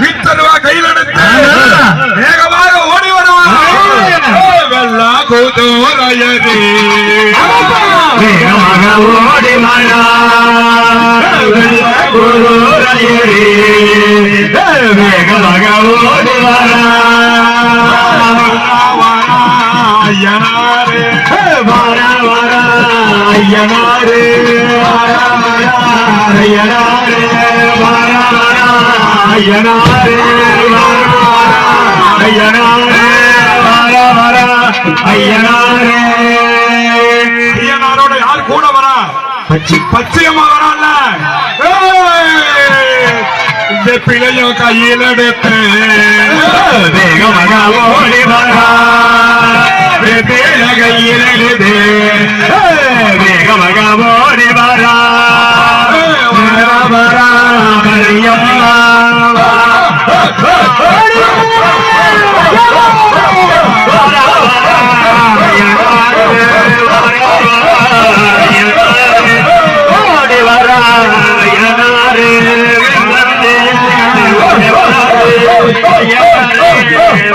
வித்தருவா கையில் எடுத்து வேகமாக ஓடி வருவான். வெள்ளா கூதூரையரே வேகமாக ஓடி வரா வேகமாக ஓடி வரா ஐயனாரே. வர வர ஐயனாரே. ஐயனாரோட யார் கூட வரா பச்சி பச்சையம்மா வரான்ல ஏய்! இந்த பிள்ளையும் கையில் எடுத்து வேகமாக ஓடி வரா. கையில் எழுது வேகமாக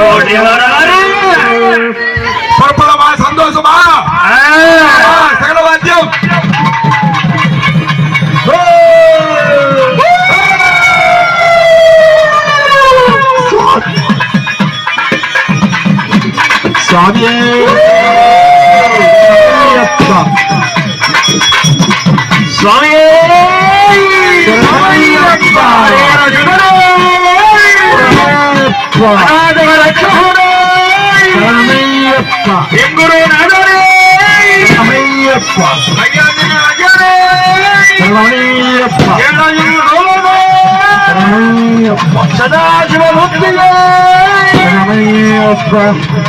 ஓடி வரா சுவாமியே அப்பா. சுவாமியே அப்பா. அப்பா. சரணையப்பா. எங்குரு நடுவரே சரணையப்பா. சரணையப்பா. சரணையப்பா.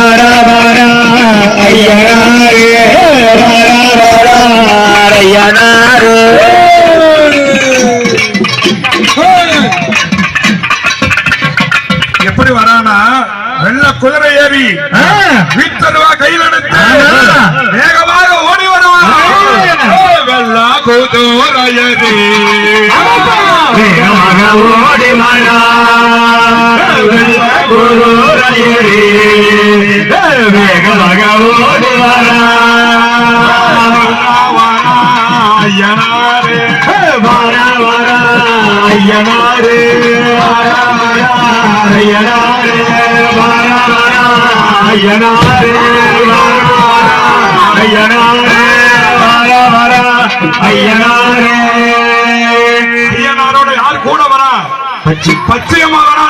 வர வர ஐயனாரே வர வர ஐயனாரே எப்படி வரானா? வெள்ள குதிரை ஏறி வித்தருவா கையில் எடுத்து வேகமாக ஓடி வருவான் வெள்ள குதிரையரே வேகமாக ஓடி வரா ஐயனாரே வர வர ஐயனாரே வர வர ஐயனாரே ஐயனாரோட யார் கூட வரா. பச்சி பச்சையம்மா வரா